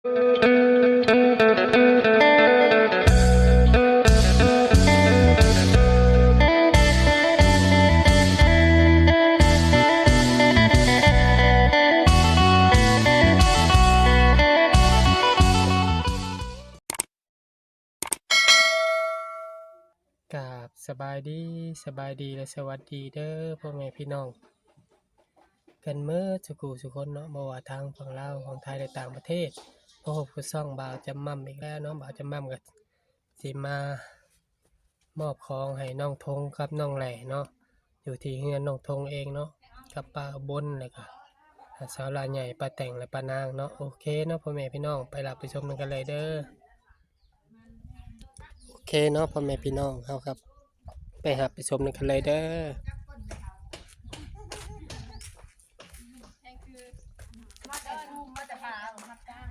กราบสบายดีสบายดีและสวัสดีเด้อพ่อแม่พี่น้อง กันเมื่อสุกูสุคนเนาะบ่ว่าทางฝั่งลาวของไทยและต่างประเทศ พบกับซ่องบ่าวจำม่ำอีกแล้วเนาะบ่าวจำม่ำก็สิมามอบของให้น้องทงกับน้องแหล่เนาะอยู่ที่เฮือนน้องทงเองเนาะกับป้าบนแล้วก็สาวลาใหญ่ป้าแต่งและป้านางเนาะโอเคเนาะพ่อแม่พี่น้องไปรับไปชมกันเลยเด้อโอเคเนาะพ่อแม่พี่น้องเฮาครับ ไปหาไปชมกันเลยเด้อ มาแต่ทุ่มมาแต่พาผมรับจ้าง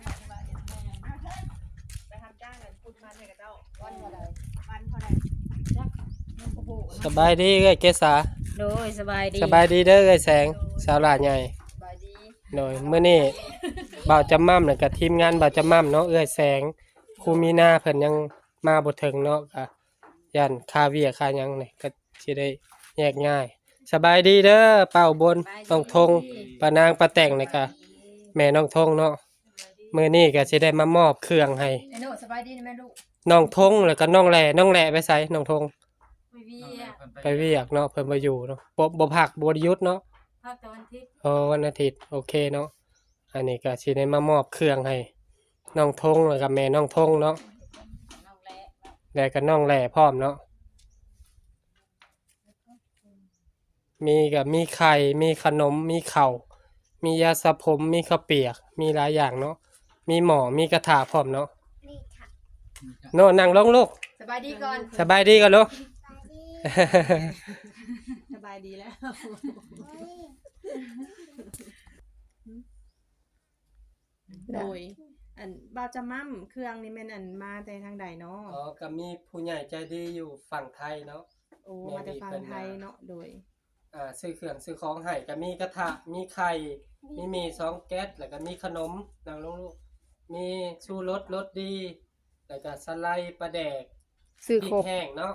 ไปทำจ้างกันพูดมาเนี่ยกับเจ้าวันเท่าไรวันเท่าไรจักโอ้โห สบายดีเอ้ยเกษาโดยสบายดีสบายดีเด้อเอ้ยแสงสาวหลาใหญ่สบายดีโดยมื้อนี้บ่าวจำม่ำแล้วก็ทีมงานบ่าวจำม่ำเนาะเอ้ยแสงครูมีนาเพิ่นยังมาบ่ถึงเนาะก็ย่านค่าเวียค่าหยังนี่ก็สิได้แยกง่าย สบายดีเด้อเป้าบนน้องทงป้านางป้าแต่งนี่ก็แม่น้องทงเนาะมื้อนี้ก็สิได้มามอบเครื่องให้ไอ้โน่สบายดีนะแม่ลูกน้องทงแล้วก็น้องแหล่น้องแหล่ไปไสน้องทง ไม่วีไปเวียกเนาะเพิ่นบ่อยู่เนาะบ่บ่พักบ่ได้หยุดเนาะภาคตะวันทิศเออวันอาทิตย์โอเคเนาะอันนี้ก็สิได้มามอบเครื่องให้น้องทงแล้วก็แม่น้องทงเนาะน้องแหละแล้วก็น้องแหล่พร้อมเนาะมีกับมีไข่มีขนมมีข้าวมียาสระผมมีข้าวเปียก มีหลายอย่างเนาะมีหมอมีกระถาพร้อมเนาะโน่นั่งลงลูกสบายดีก่อนสบายดีกันลูก สบายดีแล้ว โดย อันบาจะมั่มเครื่องนี่แม่นอันมาแต่ทางใดเนาะอ๋อก็มีผู้ใหญ่ใจดีอยู่ฝั่งไทยเนาะโอ้มาแต่ฟังไทยเนาะโดยอ่าซื้อเครื่องซื้อของให้ก็มีกระทะมีไข่มีหมีซองแก๊สแล้วก็มีขนมนางลูกๆมีชูรสรสดี แล้วก็สไลด์ปลาแดกซื้อพริครกบแห้งเนาะ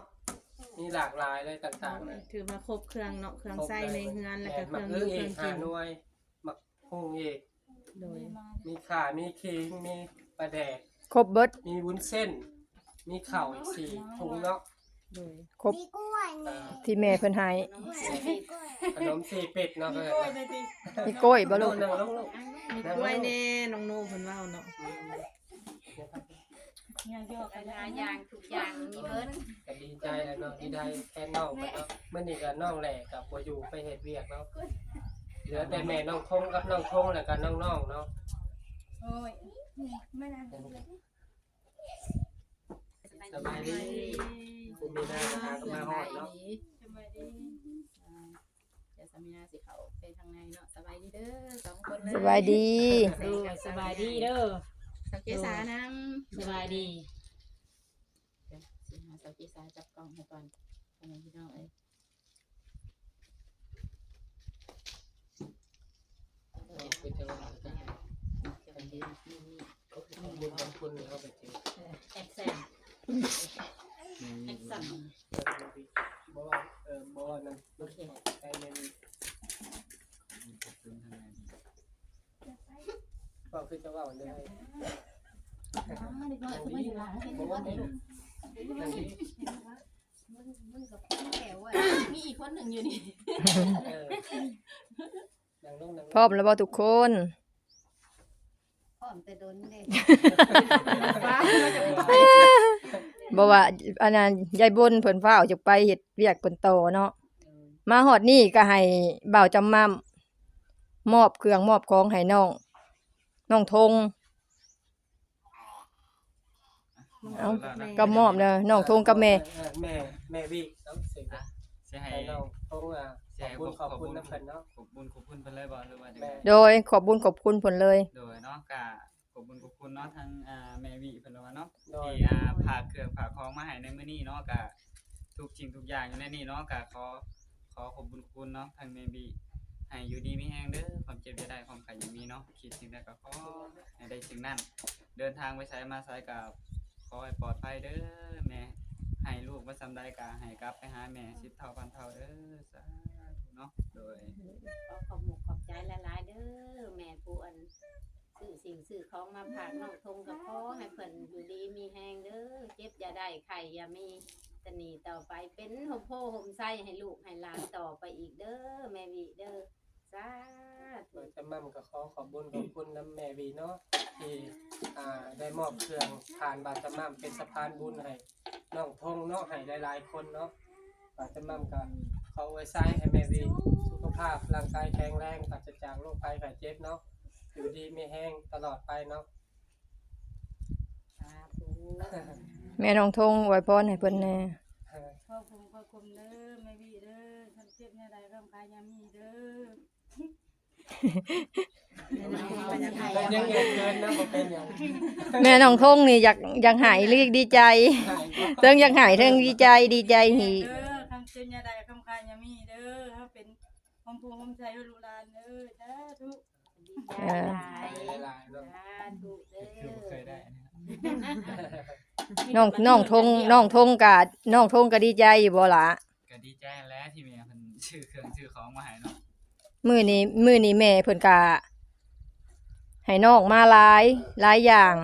มีหลากหลายเลยต่างๆเลยถือมาครบเครื่องเนาะเครื่องครบไส้ในเฮือนแล้วก็เคหมัรื่กองเอื้ดื่อมเอเครื่อกงหากินหน่วยหมักพุงเอกโดยมีข่ามีขิงมีปลาแดกครบเบิดมีวุ้นเส้น มีข้าวอีกสี่ถุงเนาะโดยครบอ่าที่แม่เพิ่นให้ขนมสี่เป็ดเนาะก็มีกล้วยบ่ลูกนั่งลงลูกมีกล้วยแน่น้องโน่เพิ่นเว้าเนาะ หลายอย่างทุกอย่างมีเบิดก็ดีใจแล้วเนาะที่ได้แค่น้องกันเนาะเมื่อนี้ก็น้องแหล่กับบัวอยู่ไปเฮ็ดเวียกเนาะเหลือแต่แม่น้องทงกับน้องทงแล้วก็น้องๆเนาะโอ้ยไม่นานสบายดีคุณมีหน้าหาก็มาฮอดเนาะสบายดีเดี๋ยวสามีนาสิเขาไปทางในเนาะสบายดีเด้อสองคนเลยสบายดีสบายดีเด้อ สักเกษานังสบายดีเดี๋ยวสิหาสาวจีสาจับกล้องให้ก่อนทำไมพี่น้องเอ้ยคือจะว่าจะให้เดี๋ยวยืนนี่นี่เขาคือทำบุญทำคุณเขาไปจริงแอคเซนแอคซันบ่ว่าเออบ่ว่านั่นโอเคใช้เงินก็คือจะว่ามันได้อ๋อเด็กน้อยมาอยู่หลัง เห็นบ่ว่าว่าเด็นี่กนั่นนี่มันกับแก้วอะมีอีกคนหนึ่งอยู่นี่เออนั่งลงนั่งลงพร้อมแล้วบ่ทุกคนพร้อมแต่โดนเด็กบ่ว่าอันนั้นยายบนเพิ่นฟ้าวจะไปเฮ็ดเวียกเพิ่นโตเนาะมาฮอดนี่ก็ให้บ่าวจำม่ำมอบเครื่องมอบของให้น้องน้องทง เอ้าก็มอบเด้อน้องทงกับแม่เออแม่แม่วิน้องสิใช่ให้ให้น้องทงอะขใช่อบคุณขอบคุณน้ำเพิ่นเนาะ ขอบคุณขอบคุณเพิ่นเลยบ่หรือว่าจังแม่ไดโดยขอบบุญขอบคุณเพิ่นเลย โดยเนาะกะขอบคุณขอบคุณเนาะทางอ่าแม่วิเพิ่นว่าเนาะโดย ที่อ่าพาเครื่องพาของมาให้ในมื้อนี้เนาะกะทุกสิ่งทุกอย่างอยู่ในนี้เนาะกะขอขอขอบคุณขอบคุณเนาะทางแม่วิให้อยู่ดีมีแฮงเด้อความเจ็บจะได้ความไข่ยังมีเนาะคิดสิ่งใดก็ขอให้ได้สิ่งนั้น เดินทางไปไสมาไสกับ ขอให้ปลอดภัยเด้อแม่ให้ลูกมาซำใดก็ให้กลับไปหาแม่สิบเท่าพันเท่าเด้อสาธุเนาะโดยขอขอบหมกขอบใจหลายๆเด้อแม่ผู้อันซื้อสิ่งซื้อของมาฝากน้องทงกับพ่อให้เพิ่นอยู่ดีมีแฮงเด้อเจ็บอย่าได้ไข่อย่ามีตะหนีต่อไปเป็นหมโพหมไส้ให้ลูกให้หลานต่อไปอีกเด้อแม่วิเด้อสาธุเรา จะมั่มก็ขอขอบคุญขอบคุณน้ำแม่วีเนาะที่อ่าได้มอบเครื่องผ่านบาตรมั่มเป็นสะพานบุญให้น้องทงเนาะให้หลายๆคนเนาะบาตรมั่มก็ขอไว้ใช้ให้แม่วีสุขภาพร่างกายแข็งแรงปราศจากโรคภัยไข้เจ็บเนาะอยู่ดีไม่แห้งตลอดไปเนาะสาธุแม่น้องทงอวยพรให้เพิ่นแน่ขอบคุณขอบคุณเด้อแม่วีเด้อท่านเจ็บเนี่ยใดร่างกายยามีเด้อเป็น ยังไงเกินนะบ่เป็นหยังแม่น้องทงนี่อยากอยากหายเรียกดีใจเทิงอยากหายเทิงดีใจดีใจหีเด้อคำเจ็บเนี่ยใดคำคายยามีเด้อถ้าเป็นหอมพูหอมใจให้ลูกหลานเด้อสาธุดีใจหลายหลายๆเนาะสาธุเด้คือบ่เคยได้อนะน้องน้องทงน้องทงกะน้องทงก็ดีใจอยู่บ่ล่ะก็ดีใจแล้วที่แม่เพิ่นชื่อเครื่องชื่อ มื้อนี้มื้อนี้แม่เพิ่นกะให้น้องมาหลายหลายอย่าง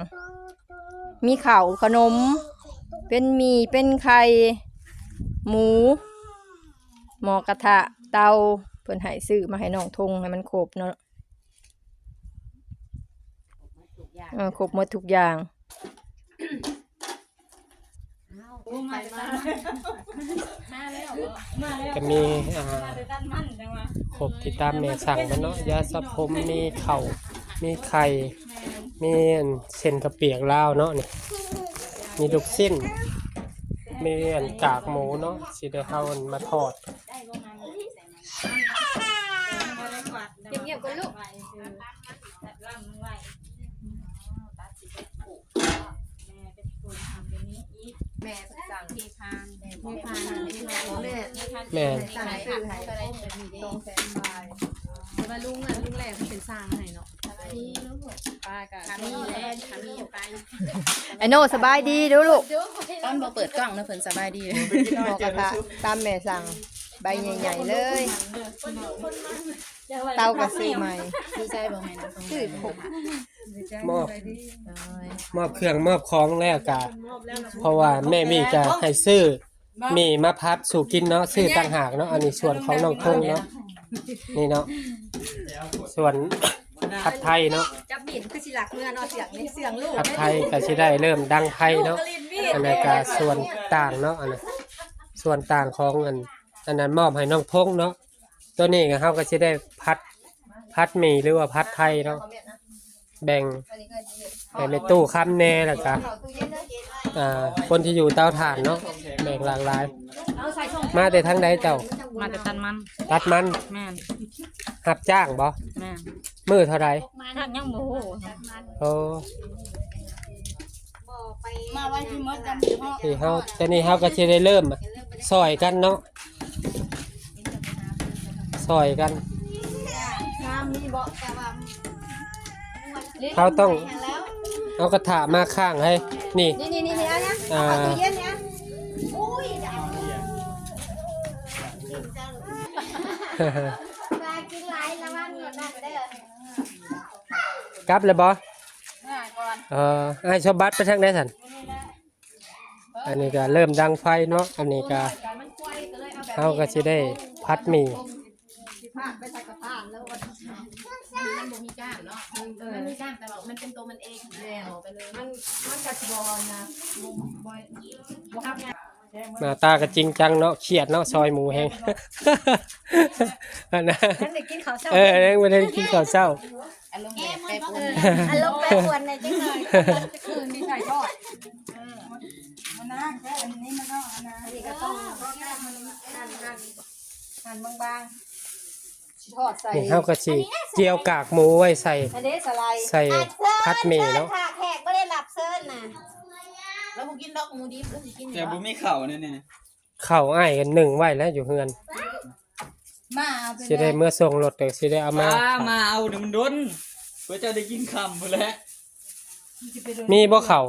มีข้าวขนม เป็นหมี่เป็นไข่หมู หมอกระทะเตาเพิ่นให้ซื้อมาให้น้องทงให้มันครบเนาะทุกอย่างเออครบหมดทุกอย่าง เอาไปมามาแล้วมาแล้วก็มีอ่า มาแต่ด้านมันจังวะครบที่ตามแม่สั่งมันเนาะยาสระผมมีเข่าวมีไข่มีอันเส้นกระเปียกลาวเนาะนี่มีลูกสิ้นมีอันกากหมูเนาะสิได้เฮาอันมาทอด ได้บ่มาใส่มัน เงียบๆกันลูกตัดล่างไว้ ตัดสิไปปลูก แม่เป็นคนทำแบบนี้อีก แม่สั่งที่พาน แม่ไม่ผ่านไม่ผ่านแม่แม่นสั่งซื้อให้ก็ได้แบบนี้เด้แสนบาทแต่ว่าลุงอะลุงแรกเป็นสร้างให้เนาะนี่ลูกป้าก็ขามีแล้วขามีไปไอโน่สบายดีเดูลูกตอนบ่เปิดกล้องนะเพิ่นสบายดีเลยหมอกระทะตามแม่สั่งใบใหญ่ๆเลย เตากระซื้อใหม่ดีใจบ่แม่นะซื้อครบมอบมอบเครื่องมอบของแล้วกะเพราะว่าแม่มีจะให้ซื้อ มีมาพัดสู่กินเนาะซื้อต่างหากเนาะอันนี้ส่วนของน้องทงเนาะนี่เนาะส่วนผัดไทยเนาะจับบินคือสิหลักเมื่อเนาะเสียงนี่เสียงลูกผัดไทยก็สิได้เริ่มดังไทยเนาะอันนั้นก็ส่วนต่างเนาะอันนั้นส่วนต่างของอันอันนั้นมอบให้น้องทงเนาะตัวนี้ก็เฮาก็สิได้พัดพัดหมี่หรือว่าพัดไทยเนาะ แบ่งแบ่งในตู้ค้ำแน่แล้วก็อ่าคนที่อยู่เตาถ่านเนาะแบ่งหลากหลาย มาแต่ทางใดเจ้ามาแต่ตันมันตัดมันแม่นรับจ้างบ่แม่นมือเท่าไรถ้ายังบ่ฮู้โอ้มาไว้ที่มดกันเฮาที่เฮาตอนนี้เฮาก็สิได้เริ่มซอยกันเนาะซอยกัน เขาต้องเอากระถามาข้างให้ นี่ นี่นี่นี่นะนะอ่าเย็นเนี่ยปลากินหลายระวังหนวดนั่นเด้อกลับเลยบ่ง่ายก่อนเอ่อให้ชาวบัตรไปทางไหนสันอันนี้ก็เริ่มดังไฟเนาะ อันนี้ก็เฮาก็สิได้พัดหมี่ มันบ่มีจ้างเนาะมันมีจ้างแต่ว่ามันเป็นตัวมันเองแล้วไปเลยมันมันก็สิบ่นะบ่บ่บ่ทำงานหน้าตาก็จริงจังเนาะเครียดเนาะซอยหมูแฮงอันนะฉันได้กินข้าวเช้าเออยังบ่ได้กินข้าวเช้าอารมณ์แบบแปรปรวนอารมณ์แปรปรวนในจังเลยคืนนี้ใส่ทอดเออมันนะแค่อันนี้มันต้องอันนะอันนี้ก็ต้องหั่นหั่นหั่นบางๆ ทอดใส่นี่เฮาก็สิเจียวกากหมูไว้ใส่ อันนี้สไลด์ใส่พัดหมี่เนาะค่ะแขกไม่ได้หลับเซินน่ะแล้วบ่กินดอกหมูดิบแล้วสิกินแต่บ่มีเข่าแน่ๆข้าวอ้ายกันหนึ่งไว้แล้วอยู่เฮือนมาเอาไปสิได้เมื่อส่งรถเด้อสิได้เอามา มามาเอาเดี๋ยวมันโดนเพื่อจะได้กินคำหมดแล้วมีบ่เข้า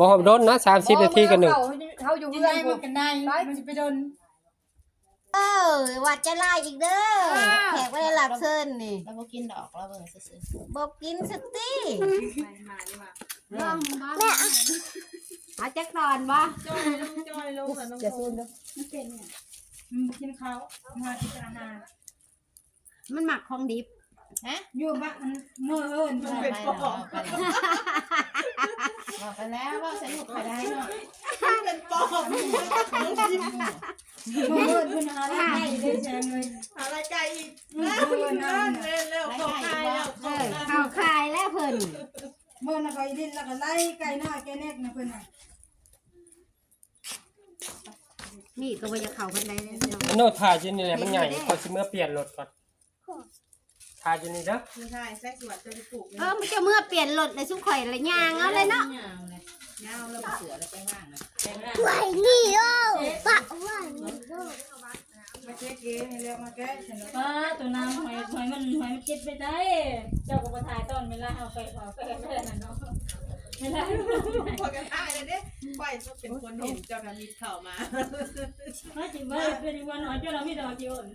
บ่โดนนะ30นาทีกันหนึ่งเขาอยู่กินเพื่อนได้พวมักนกันได้มันจะไปโดน เออว่าจะไล่อีกเด้อแขกไม่ได้รับเชิญนี่เราบ่กินดอกเราเบิ่งซื่อบอกกินสติไปมานี่มาแม่เอาจักนอนบ่จอยลงจอยลงแล้วน้องจะโทซูนเด้ออืมกินข้าวมากินอาหารมันหมักของดิบอยู่บ้านเมื่อเอิญๆเอาไปแล้วเอาไปแล้ว บอกไปแล้วว่าใส่ลูกไปได้เนาะเป็นปอบมื่อเอิญคุณหาได้ได้แชร์เลยอะไรไก่อีกเมื่อเอิญเอาเร็วเร็วเข้าคายแล้วเข้าวคายแล้วเพิ่นเมื่อน่ะก็ดินแล้วก็ไล่ไก่น้อยไก่เล็กนะเพิ่นน่ะนี่ก็บ่จะเข้ากันได้เลยเนาะโน้ตถ่ายอยู่นี่แหละมันใหญ่ขอสิเมื่อเปลี่ยนรถก่อน ถ่ายอยู่นี่เด้อไม่ใช่แซกสวนจะไปปลูกเออมันจะเมื่อเปลี่ยนรถเลยสุข่อยละย่างเอาเลยเนาะยาวเลยเสือแล้วไปว่างนะไว้นี่โอ้ปะไว้มาแก้เก๋ให้แล้วมาแก้ฉันป้าตัวน้ำหอยหอยมันหอยมันเก็บไปได้ เจ้าก็บ่ถ่ายตอนเวลาเอาไปเอาไปแค่นั้นเนาะไม่ได้พอกันได้เลยเด้ปล่อยเป็นคนเห็นเจ้ากันมีเข่ามามาจิว่าเป็นวันหอยเจ้าเรามีดอกจิอ่อน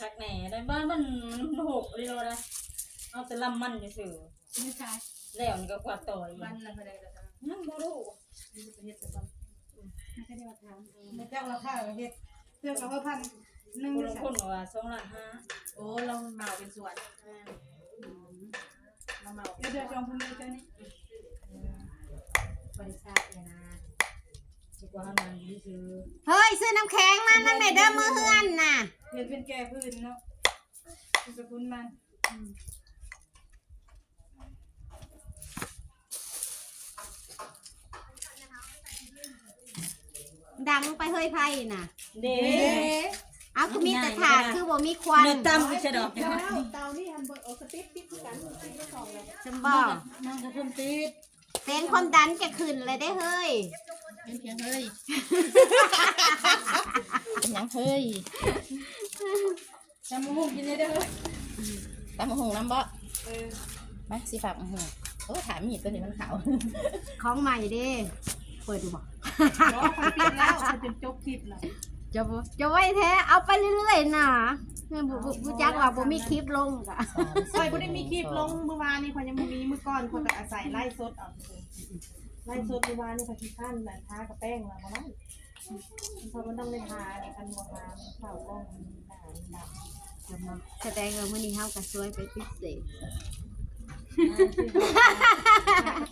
ชักแหน่ได้บ้านมันหกเลยเรานะเอาแต่ลำมันจะสื่อไม่ใช่แล้วนี่ก็กวาดต่อยบ้านอะไรก็ได้ก็ได้นั่งบ่รู้มีประเทศสักคนมาเจ้าราคาเฮ็ดเสื้อกับพันหนึ่งคนคนว่าสองล้านห้าโอ้เราเมาเป็นสวนเราเมาเดี๋ยวเดี๋ยวจองคนนี้เจ้านี่บริษัทเนี่ยนะดีกว่ามันดีคือเฮ้ย ซื้อน้ำแข็งมานั่นแม่เด้อมือเฮือนน่ะ เฮ็ดเป็นแก่พื้นเนาะสกุลมันดังไปเฮ้ยไพ่น่ะ เด้เอาคือมีแต่ถาดคือบ่มีควันเนื้อตั้มก็จะดอกเจ้าเตานี่ทำเบอร์โอสติ๊กติ๊กกันติ๊กไม่สองเลยฉันบอกน้องก็เพิ่มติด เสียงความดันจะขึ้นเลยได้เฮ้ยเป็นเพียงเฮ้ยเป็นหยังเฮ้ยจำมุกกินได้เด้อตามมาหงน้ำบ่มาสิฝากมาหงโอ้ถามมีดตัวนี้มันขาวของใหม่เด้เปิดดูบอกร้องคนเปลี่ยนแล้วจนจบคลิปแล้วจะบ่จะไว้แท้เอาไปเรื่อยๆน่ะ เนี่ยบุบุบุจักว่าบ่มีคลิปลงกะคอยบ่ได้มีคลิปลงเมื่อวานนี่คอยยังไม่มีเมื่อก่อนคนก็อาศัยไล่สดเอาไล่สดเมื่อวานนี่คอยคิดขั้นน่ะทากับแป้งแล้วบ่ได้เพราะมันต้องได้ทาในคันบ่ทาเข่ากล้องดำจะมาแสดงว่ามื้อนี้เฮาก็สวยไปพิเศษ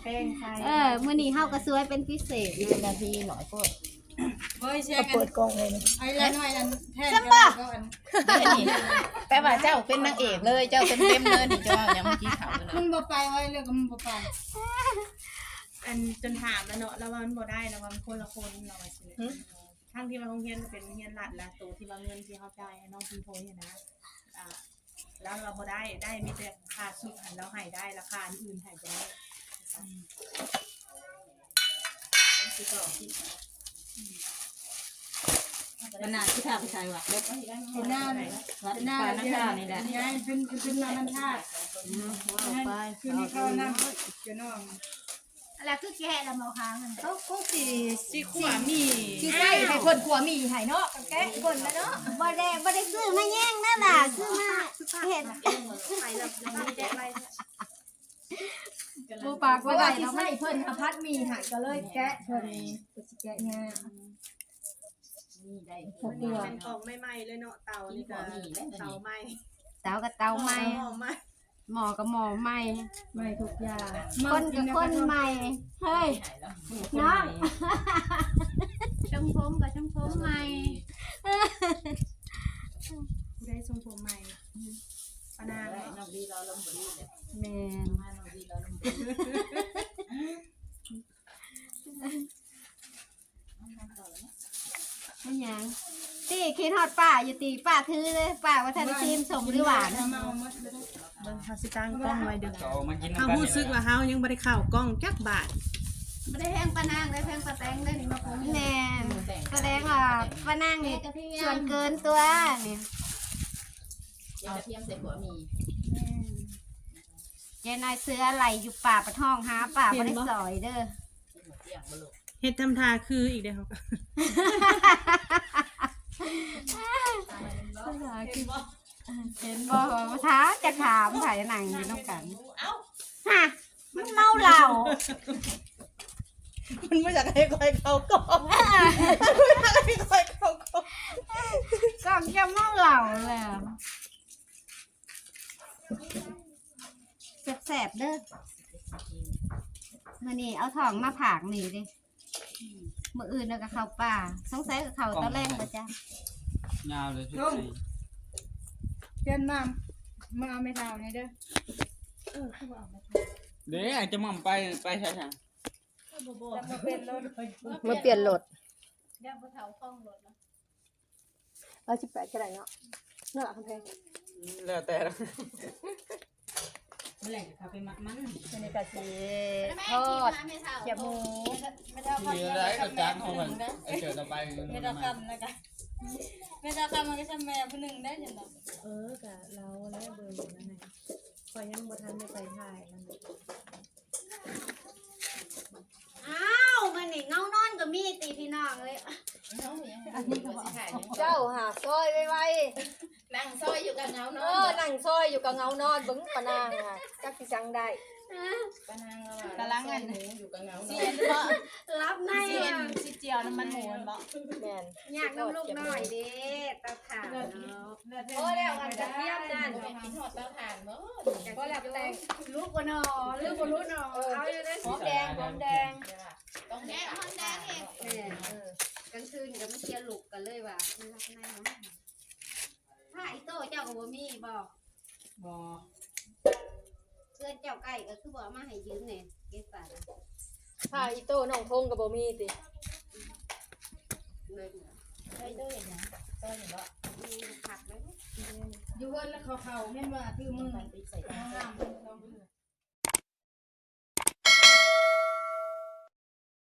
แป้งใส่เออมื้อนี้เฮาก็สวยเป็นพิเศษเป็นนาทีหน่อยพวก เฮ้ยแชร์กันเปิดกล้องเลยไอ้ละน้อยอันแทนกันก็อันแปลว่าเจ้าเป็นนางเอกเลย เจ้าเต็มเต็มๆเลยนี่เจ้ายังเมื่อกี้ขาวเลยมันบ่ไปไว้เรื่องก็มันบ่ไปอันจนถามแล้วเนาะแล้วว่ามันบ่ได้แล้วว่ามันคนละคนเราว่าสิทั้งที่ว่าโรงเรียนเป็นโรงเรียนรัฐและตัวที่ว่าเงินที่เขาจ่ายให้น้องพิมโพเนี่ยนะอ่าแล้วเราบ่ได้ได้มีแต่ค่าสุดหันแล้วให้ได้ราคาอื่นให้บ่ได้คือต่อที่ ขนาดที่ทาไปใส่ว่ะเป็นหน้าเลยเป็นหน้านักข่านี่แหละยายเป็นเป็นน้ำมันทาไปคือนี่เข้าน้ำเจ้าน้องอะไรคือแกะแล้วเมาค้างกันเขาคงสิสิขวามีสิใส่ให้เพิ่นขัวมีให้เนาะแกะเพิ่นแล้วเนาะบ่ได้บ่ได้ซื้อมาแย่งนั่นล่ะซื้อมาเฮ็ดไปแล้วมีแจกไปบ่ปากบ่ได้สิใส่เพิ่นอพัดมีให้ก็เลยแกะเพิ่นก็สิแกะง่าย นี่ได้พวกเดือเป็นกล่องใหม่ๆเลยเนาะเตานี่ก็เตาใหม่เตากับเตาใหม่หอมใหม่หมอกับหมอใหม่ ไม่ทุกอย่างคนกับคนใหม่ เฮ้ยน้องช่างผมกับช่างผมใหม่ได้ทรงผมใหม่ปานางน้องดีรอลงบดีเลยแม่นมาน้องดีรอลงบดี ไม่หยังตีคิดฮอดป้าอยู่ตีป้าถือเลยป้าว่าท่านซีมสมหรือหวานเมาหมดเลยเบิ่งเขาสิตั้งกล้องไว้เด้อก็เอามากินเฮาน้ำกันรู้นี่สึกว่าเฮายังบ่ได้เข้ากล้องจักบาทไม่ได้แพงปานางได้แพงปลาแตงได้นี่มาคงแน่นแต่งแสดงว่าปานางนี่ส่วนเกินตัวนี่เดี๋ยวกระเทียมใส่หัวมียายนายเสือไหลอยู่ป่าปะท้องหาป่าบ่ได้สอยเด้อหัว เตียงบ่ลูกเฮ็ดทำทาคืออีกเด้อครับเห็นบ่ว่าท้าจะถามถ่ายหนังอยู่น้ำกันฮะมันเมาเหล้ามันไม่อยากให้ใครเขาก่อนไม่อยากให้ใครเขาก่อนก็จะเมาเหล้าเลยอะแสบๆเด้อมื่อนี้เอาทองมาผากนี่ดิ มื่ออื่นเราก็เข้าป่าสงสัยกับเขาตอนแรกปะจ๊ะยาวเลยชุดสีเพื่อนมามาเอาไม่เท่านี่เด้อเดี๋ยวอาจจะมั่มไปไปใช่ไหมมาเป็นรถเมื่อเปลี่ยนรถเดี๋ยวผู้เฒ่าคล้องรถเนาะร้อยสิบแปดก็ได้เนาะเนาะคำแพงแล้วแต่ละเมื่อไหร่จะเขาไปมักมันอันนี้ก็สิทอดเกี๊ยวหมูไม่เท่ามีอะไรกับจานของมันไอเกิดต่อไปไม่เท่าคำนะคะไม่เท่าคำมันก็จะแม่ผู้หนึ่งได้จังเนาะเออกะเราแล้วเบอร์อยู่นั่นไงคอยยังบ่ทันได้ไปถ่ายนั่นอ้าวมันนี่เงานอนก็มีตีพี่น้องเลยเจ้าหาซอยไว้ นั่งซอยอยู่กับเงาๆนเอออนนั่งซอยอยู่กับเงานอนเบิ่งปะนางอะจักสิจังได้ปะนางแล้วกำลังอันอยู่กับเงานอนรับในเจียว่ะนสิเจียวน้ำมันหมูมันบ่แม่นอยากน้ำลูกหน่อยเด้ตาขาวเนาะโอ้แล้วอันกระเทียมนั่นกินหอดเตาถ่านบ่ก็แล้วแต่งลูกบ่นอลูกบ่รู้นอเอาอยู่ได้หอมแดงหอมแดงต้องแม่หอมแดงเองเออเออกลางคืนก็ไม่เชียร์ลูกกันเลยว่ะมันรับในเนาะถ้าไอ้โตเจ้าก็ บ่มีบ่บ่เพื่อนเจ้าไก่ก็คือบ่เอามาให้ยืมเนี่ยเก็บฝากผ้าอีโต้น้องทงก็บ่มีติเลยซอยด้วยนะซอยอยู่บ่มีผักแล้วอยู่เพิ่นแล้วเขาเขาแม่นว่าคือมือมันไ